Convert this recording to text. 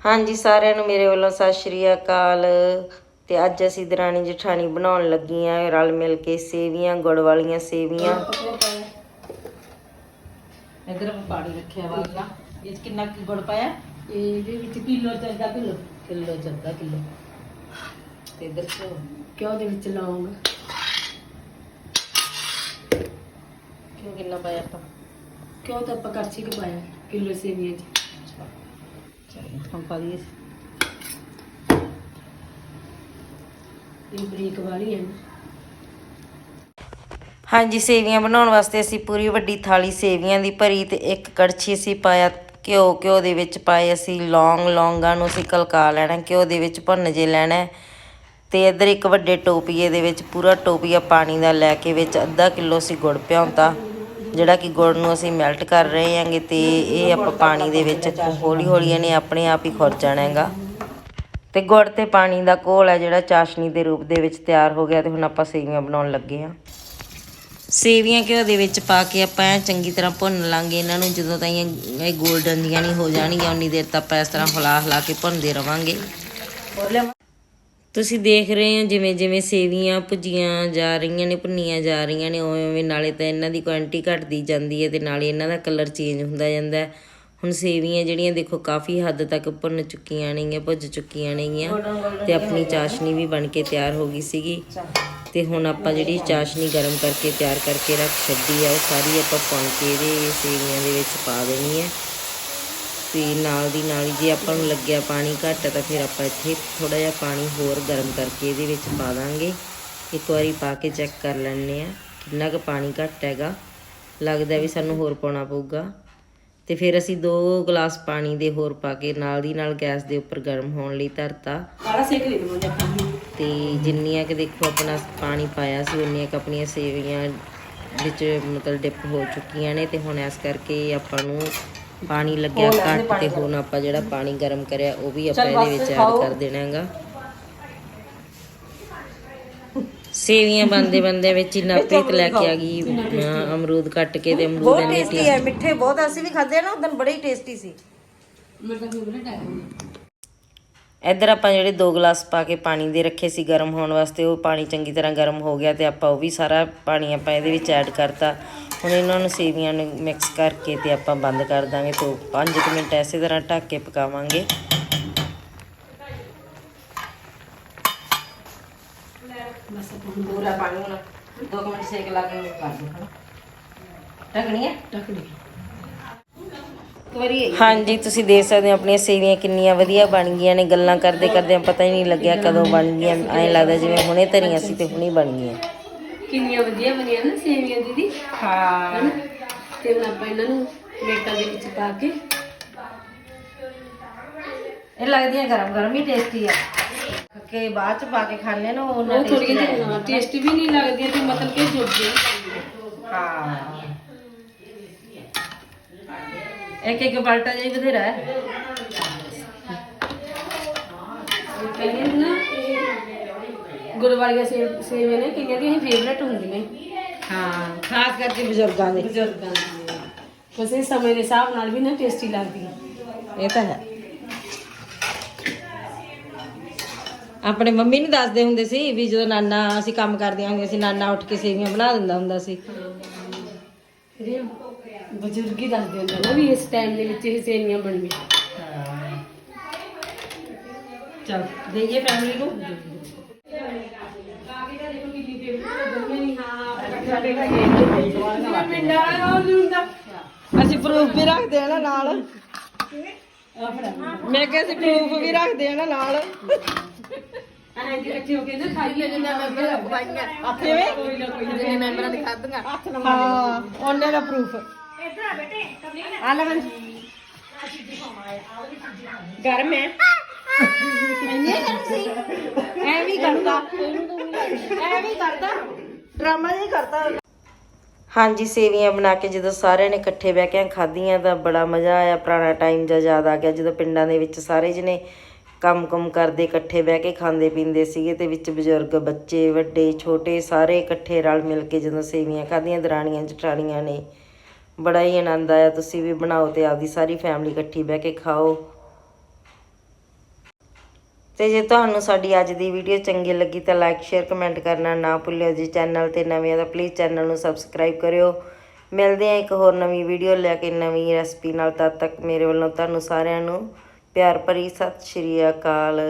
ਹਾਂਜੀ ਸਾਰਿਆਂ ਨੂੰ ਮੇਰੇ ਵੱਲੋਂ ਸਤਿ ਸ਼੍ਰੀ ਅਕਾਲ। ਤੇ ਅੱਜ ਅਸੀਂ ਦਰਾਣੀ ਜਠਾਣੀ ਬਣਾਉਣ ਲੱਗੀਆਂ ਰਲ ਮਿਲ ਕੇ ਸੇਵੀਆਂ ਗੁੜ ਵਾਲੀਆਂ ਸੇਵੀਆਂ। ਇਧਰ ਪਾਣੀ ਰੱਖਿਆ ਵਾ। ਅੱਗਾ ਇਹ ਕਿੰਨਾ ਕੁ ਗੁੜ ਪਾਇਆ? ਇਹਦੇ ਵਿੱਚ ਕਿਲੋ ਚ ਅੱਧਾ ਕਿਲੋ? ਕਿਲੋ ਚ ਅੱਧਾ ਕਿਲੋ। ਤੇ ਇਧਰ ਕਿਉਂ ਦੇ ਵਿੱਚ ਲੌਂਗ। ਕਿਉਂ ਕਿੰਨਾ ਪਾਇਆ ਆਪਾਂ? ਕਿਉਂ ਤਾਂ ਆਪਾਂ ਕਰਛੀ ਕੁ ਪਾਇਆ ਕਿਲੋ ਸੇਵੀਆਂ ਚ। ਚਲੋ ਪਾ ਦਈਏ ਇਹ ਬਰੀਕ ਵਾਲੀ ਹੈ। ਹਾਂਜੀ, ਸੇਵੀਆਂ ਬਣਾਉਣ ਵਾਸਤੇ ਅਸੀਂ ਪੂਰੀ ਵੱਡੀ ਥਾਲੀ ਸੇਵੀਆਂ ਦੀ ਭਰੀ ਤੇ ਇੱਕ ਕੜਛੀ ਅਸੀਂ ਪਾਇਆ, ਘਿਓ ਘਿਓ ਦੇ ਵਿੱਚ ਪਾਏ ਅਸੀਂ ਲੌਂਗ, ਲੌਂਗਾਂ ਨੂੰ ਅਸੀਂ ਕਲਕਾ ਲੈਣਾ, ਘਿਓ ਦੇ ਵਿੱਚ ਭੁੰਨ ਜੇ ਲੈਣਾ ਤੇ ਇੱਧਰ ਇੱਕ ਵੱਡੇ ਟੋਪੀਏ ਦੇ ਵਿੱਚ ਪੂਰਾ ਟੋਪੀਆ ਪਾਣੀ ਦਾ ਲੈ ਕੇ ਵਿੱਚ ਅੱਧਾ ਕਿਲੋ ਅਸੀਂ ਗੁੜ ਭਿਉਂਤਾ ਜਿਹੜਾ ਕਿ ਗੁੜ ਨੂੰ ਅਸੀਂ ਮੈਲਟ ਕਰ ਰਹੇ ਹਾਂਗੇ ਤੇ ਇਹ ਆਪਾਂ ਪਾਣੀ ਦੇ ਵਿੱਚ ਹੌਲੀ ਹੌਲੀ ਇਹਨੇ ਆਪਣੇ ਆਪ ਹੀ ਖੁਰ ਜਾਣਾ ਹੈਗਾ। ਤੇ ਗੁੜ ਤੇ ਪਾਣੀ ਦਾ ਘੋਲ ਹੈ ਜਿਹੜਾ ਚਾਸ਼ਨੀ ਦੇ ਰੂਪ ਦੇ ਵਿੱਚ ਤਿਆਰ ਹੋ ਗਿਆ ਤੇ ਹੁਣ ਆਪਾਂ ਸੇਵੀਆਂ ਬਣਾਉਣ ਲੱਗੇ ਹਾਂ। ਸੇਵੀਆਂ ਘਿਓ ਦੇ ਵਿੱਚ ਪਾ ਕੇ ਆਪਾਂ ਐਂ ਚੰਗੀ ਤਰ੍ਹਾਂ ਭੁੰਨ ਲਾਂਗੇ। ਇਹਨਾਂ ਨੂੰ ਜਦੋਂ ਤਾਈਂ ਇਹ ਇਹ 골ਡਨ ਦੀਆਂ ਨਹੀਂ ਹੋ ਜਾਣਗੀਆਂ, ਉਨੀ ਦੇਰ ਤੱਕ ਆਪਾਂ ਇਸ ਤਰ੍ਹਾਂ ਹਲਾ ਹਿਲਾ ਕੇ ਭੁੰਨਦੇ ਰਵਾਂਗੇ। ਤੁਸੀਂ ਦੇਖ ਰਹੇ ਹੋ ਜਿਵੇਂ ਜਿਵੇਂ ਸੇਵੀਆਂ ਭੁਜੀਆਂ ਜਾ ਰਹੀਆਂ ਨੇ, ਭੁੰਨੀਆਂ ਜਾ ਰਹੀਆਂ ਨੇ, ਉਵੇਂ ਉਵੇਂ ਨਾਲੇ ਤਾਂ ਇਹਨਾਂ ਦੀ ਕੁਆਂਟੀ ਘਟਦੀ ਜਾਂਦੀ ਹੈ ਤੇ ਨਾਲੇ ਇਹਨਾਂ ਦਾ ਕਲਰ ਚੇਂਜ ਹੁੰਦਾ ਜਾਂਦਾ ਹੈ। ਹੁਣ ਸੇਵੀਆਂ ਜਿਹੜੀਆਂ ਦੇਖੋ ਕਾਫੀ ਹੱਦ ਤੱਕ ਭੁੰਨ ਚੁੱਕੀਆਂ ਨੇਗੀਆਂ, ਭੁੱਜ ਚੁੱਕੀਆਂ ਨੇਗੀਆਂ ਤੇ ਆਪਣੀ ਚਾਸ਼ਨੀ ਵੀ ਬਣ ਕੇ ਤਿਆਰ ਹੋ ਗਈ ਸੀਗੀ। ਤੇ ਹੁਣ ਆਪਾਂ ਜਿਹੜੀ ਚਾਸ਼ਨੀ ਗਰਮ ਕਰਕੇ ਤਿਆਰ ਕਰਕੇ ਰੱਖ ਛੱਡੀ ਆ, ਉਹ ਸਾਰੀ ਆਪਾਂ ਪਾਉਣ ਕੇ ਇਹਦੇ ਸੇਵੀਆਂ ਦੇ ਵਿੱਚ ਪਾ ਦੇਣੀ ਹੈ। ਤੇ ਨਾਲ ਦੀ ਨਾਲ ਜੇ ਆਪਾਂ ਨੂੰ ਲੱਗਿਆ ਪਾਣੀ ਘੱਟ ਤਾਂ ਫਿਰ ਆਪਾਂ ਇੱਥੇ ਥੋੜਾ ਜਿਹਾ ਪਾਣੀ ਹੋਰ ਗਰਮ ਕਰਕੇ ਇਹਦੇ ਵਿੱਚ ਪਾ ਦਾਂਗੇ। ਇੱਕ ਵਾਰੀ ਪਾ ਕੇ ਚੈੱਕ ਕਰ ਲੈਣੇ ਆ ਕਿੰਨਾ ਕੁ ਪਾਣੀ ਘੱਟ ਹੈਗਾ। ਲੱਗਦਾ ਵੀ ਸਾਨੂੰ ਹੋਰ ਪਾਉਣਾ ਪਊਗਾ। ਤੇ ਫਿਰ ਅਸੀਂ 2 ਗਲਾਸ ਪਾਣੀ ਦੇ ਹੋਰ ਪਾ ਕੇ ਨਾਲ ਦੀ ਨਾਲ ਗੈਸ ਦੇ ਉੱਪਰ ਗਰਮ ਹੋਣ ਲਈ ਧਰਤਾ। ਕਾਲਾ ਸੇਕ ਲੈ ਲਵਾਂਗੇ ਆਪਾਂ ਨੂੰ। ਤੇ ਜਿੰਨੀਆਂ ਕਿ ਦੇਖੋ ਆਪਣਾ ਪਾਣੀ ਪਾਇਆ ਸੀ ਉਨੀਆਂ ਕੁ ਆਪਣੀਆਂ ਸੇਵੀਆਂ ਵਿੱਚ ਮਤਲਬ ਡਿਪ ਹੋ ਚੁੱਕੀਆਂ ਨੇ। ਤੇ ਹੁਣ ਇਸ ਕਰਕੇ ਆਪਾਂ ਨੂੰ ਪਾਣੀ ਲੱਗਿਆ ਘੱਟ ਤੇ ਹੁਣ ਆਪਾਂ ਜਿਹੜਾ ਪਾਣੀ ਗਰਮ ਕਰਿਆ ਉਹ ਵੀ ਆਪਾਂ ਇਹਦੇ ਵਿੱਚ ਐਡ ਕਰ ਦੇਣਾ ਹੈਗਾ ਸੇਵੀਆਂ ਬੰਦੇ ਬੰਦੇ ਵਿੱਚ ਹੀ ਨਾਪੀਤ ਲੈ ਕੇ ਆ ਗਈ। ਅਮਰੂਦ ਕੱਟ ਕੇ ਤੇ ਅਮਰੂਦ ਟੇਸਟੀ ਹੈ ਮਿੱਠੇ ਬਹੁਤ ਅਸੀਂ ਵੀ ਖਾਦੇ ਨਾ ਉਦੋਂ ਬੜੇ ਟੇਸਟੀ ਸੀ। ਮੇਰਾ ਤਾਂ ਫੇਵਰੇਟ ਹੈ ਇੱਧਰ ਆਪਾਂ ਜਿਹੜੇ 2 ਗਲਾਸ ਪਾ ਕੇ ਪਾਣੀ ਦੇ ਰੱਖੇ ਸੀ ਗਰਮ ਹੋਣ ਵਾਸਤੇ ਉਹ ਪਾਣੀ ਚੰਗੀ ਤਰ੍ਹਾਂ ਗਰਮ ਹੋ ਗਿਆ ਤੇ ਆਪਾਂ ਉਹ ਵੀ ਸਾਰਾ ਪਾਣੀ ਆਪਾਂ ਇਹਦੇ ਵਿੱਚ ਐਡ ਕਰਤਾ। ਹੁਣ ਇਹਨਾਂ ਨੂੰ ਸੇਵੀਆਂ ਨੂੰ ਮਿਕਸ ਕਰਕੇ ਤੇ ਆਪਾਂ ਬੰਦ ਕਰ ਦਾਂਗੇ ਤੋਂ 5 ਮਿੰਟ ਐਸੇ ਤਰ੍ਹਾਂ ਢੱਕ ਕੇ ਪਕਾਵਾਂਗੇ। ਬਸ ਪੂਰਾ ਪਾਣੀ ਹੁਣ। 2 ਮਿੰਟ ਸੇਕ ਲਾ ਕੇ ਕਰ ਦੋ ਹਨਾ? ਟਕਣੀ ਹੈ ਟਕੜੀ ਵਾਰੀ ਹਾਂਜੀ ਤੁਸੀਂ ਦੇਖ ਸਕਦੇ ਹੋ ਆਪਣੀਆਂ ਸੇਵੀਆਂ ਕਿੰਨੀਆਂ ਵਧੀਆ ਬਣ ਗਈਆਂ ਨੇ। ਗੱਲਾਂ ਕਰਦੇ ਕਰਦੇ ਪਤਾ ਹੀ ਨਹੀਂ ਲੱਗਿਆ ਕਦੋਂ ਬਣ ਗਈਆਂ। ਐਂ ਲੱਗਦਾ ਜਿਵੇਂ ਹੁਣੇ ਧਰੀਆਂ ਸੀ ਤੇ ਹੁਣੇ ਬਣ ਗਈਆਂ। ਕਿੰਨੀਆਂ ਵਧੀਆ ਬਣੀਆਂ ਨਾ ਸੇਵੀਆਂ ਦੀਦੀ। ਹਾਂ। ਹਨਾ? ਤੇ ਹੁਣ ਆਪਾਂ ਇਹਨਾਂ ਨੂੰ ਪਲੇਟਾਂ ਦੇ ਵਿੱਚ ਪਾ ਕੇ ਇਹ ਲੱਗਦੀਆਂ ਗਰਮ ਗਰਮ ਹੀ ਟੇਸਟੀ ਆ। ਕਿ ਬਾਅਦ ਚ ਪਾ ਕੇ ਖਾਣੇ ਨਾ ਉਹ ਉਹ ਥੋੜੀਆਂ ਜਿਹੀਆਂ ਟੇਸਟ ਵੀ ਨਹੀਂ ਲੱਗਦੀਆਂ ਤੇ ਮਤਲਬ ਕਿ ਜੁੜਦੀਆਂ ਹਾਂ। ਇੱਕ ਇੱਕ ਪਲਟਾ ਜਾਈ ਬਥੇਰਾ ਹੈ। ਕਈਆਂ ਦੀ ਨਾ ਗੁੜ ਵਾਲੀਆਂ ਸੇਵ ਸੇਵੀਆਂ ਨੇ ਕਈਆਂ ਦੀਆਂ ਫੇਵਰੇਟ ਹੁੰਦੀਆਂ ਹਾਂ ਖਾਸ ਕਰਕੇ ਬਜ਼ੁਰਗਾਂ ਦੇ। ਬਜ਼ੁਰਗਾਂ ਦੀਆਂ ਵੈਸੇ ਸਮੇਂ ਦੇ ਹਿਸਾਬ ਨਾਲ ਵੀ ਨਾ ਟੇਸਟੀ ਲੱਗਦੀਆਂ ਇਹ ਤਾਂ ਹੈ। ਆਪਣੇ ਮੰਮੀ ਨੂੰ ਦੱਸਦੇ ਹੁੰਦੇ ਸੀ ਵੀ ਜਦੋਂ ਨਾਨਾ ਅਸੀਂ ਕੰਮ ਕਰਦੀਆਂ ਹੁੰਦੀਆਂ ਸੀ ਨਾਨਾ ਉੱਠ ਕੇ ਸੇਵੀਆਂ ਬਣਾ ਦਿੰਦਾ ਹੁੰਦਾ ਸੀ। ਬਜ਼ੁਰਗ ਹੀ ਦੱਸਦੇ ਹੁੰਦੇ ਨਾ ਵੀ ਇਸ ਟਾਈਮ ਦੇ ਵਿੱਚ ਇਹ ਸੇਵੀਆਂ ਬਣੀਆਂ। ਚਲ ਦੇਈਏ ਫੈਮਿਲੀ ਨੂੰ। ਅਸੀਂ ਪ੍ਰੂਫ ਵੀ ਰੱਖਦੇ ਆ ਨਾ ਨਾਲ। ਮੈਂ ਕਿਹਾ ਅਸੀਂ ਪ੍ਰੂਫ ਵੀ ਰੱਖਦੇ ਆ ਨਾ ਨਾਲ। ਹਾਂ ਉਹਨੇ ਦਾ ਪ੍ਰੂਫ ਆ ਲੈ ਮੈਂ ਗਰਮ ਹੈ। ਐਵੇਂ ਕਰਦਾ। ਐਵੇਂ ਕਰਦਾ। ਡਰਾਮਾ ਜਿਹਾ ਹੀ ਹਾਂਜੀ, ਸੇਵੀਆਂ ਬਣਾ ਕੇ ਜਦੋਂ ਸਾਰਿਆਂ ਨੇ ਇਕੱਠੇ ਬਹਿ ਕੇ ਖਾਧੀਆਂ ਤਾਂ ਬੜਾ ਮਜ਼ਾ ਆਇਆ। ਪੁਰਾਣਾ ਟਾਈਮ ਜਾਂ ਯਾਦ ਆ ਗਿਆ ਜਦੋਂ ਪਿੰਡਾਂ ਦੇ ਵਿੱਚ ਸਾਰੇ ਜਣੇ ਕੰਮ-ਕੰਮ ਕਰਦੇ, ਇਕੱਠੇ ਬਹਿ ਕੇ ਖਾਂਦੇ ਪੀਂਦੇ ਸੀਗੇ ਤੇ ਵਿੱਚ ਬਜ਼ੁਰਗ, ਬੱਚੇ, ਵੱਡੇ, ਛੋਟੇ ਸਾਰੇ ਇਕੱਠੇ ਰਲ ਮਿਲ ਕੇ ਜਦੋਂ ਸੇਵੀਆਂ ਖਾਧੀਆਂ, ਦਰਾਣੀਆਂ, ਜਠਾਣੀਆਂ ਨੇ। ਬੜਾ ਹੀ ਆਨੰਦ ਆਇਆ। ਤੁਸੀਂ ਵੀ ਬਣਾਓ ਤੇ ਆਪਦੀ ਸਾਰੀ ਫੈਮਿਲੀ ਇਕੱਠੀ ਬਹਿ ਕੇ ਖਾਓ। ਤੇ ਜੇ ਤੁਹਾਨੂੰ ਸਾਡੀ ਅੱਜ ਦੀ ਵੀਡੀਓ ਚੰਗੀ ਲੱਗੀ ਤਾਂ ਲਾਈਕ ਸ਼ੇਅਰ ਕਮੈਂਟ ਕਰਨਾ ਨਾ ਭੁੱਲਿਓ ਜੀ। ਚੈਨਲ ਤੇ ਨਵੇਂ ਆ ਤਾਂ ਪਲੀਜ਼ ਚੈਨਲ ਨੂੰ ਸਬਸਕ੍ਰਾਈਬ ਕਰਿਓ। ਮਿਲਦੇ ਆ ਇੱਕ ਹੋਰ ਨਵੀਂ ਵੀਡੀਓ ਲੈ ਕੇ ਨਵੀਂ ਰੈਸਪੀ ਨਾਲ। ਤਦ ਤੱਕ ਮੇਰੇ ਵੱਲੋਂ ਤੁਹਾਨੂੰ ਸਾਰਿਆਂ ਨੂੰ ਪਿਆਰ ਭਰੀ ਸਤਿ ਸ਼੍ਰੀ ਅਕਾਲ।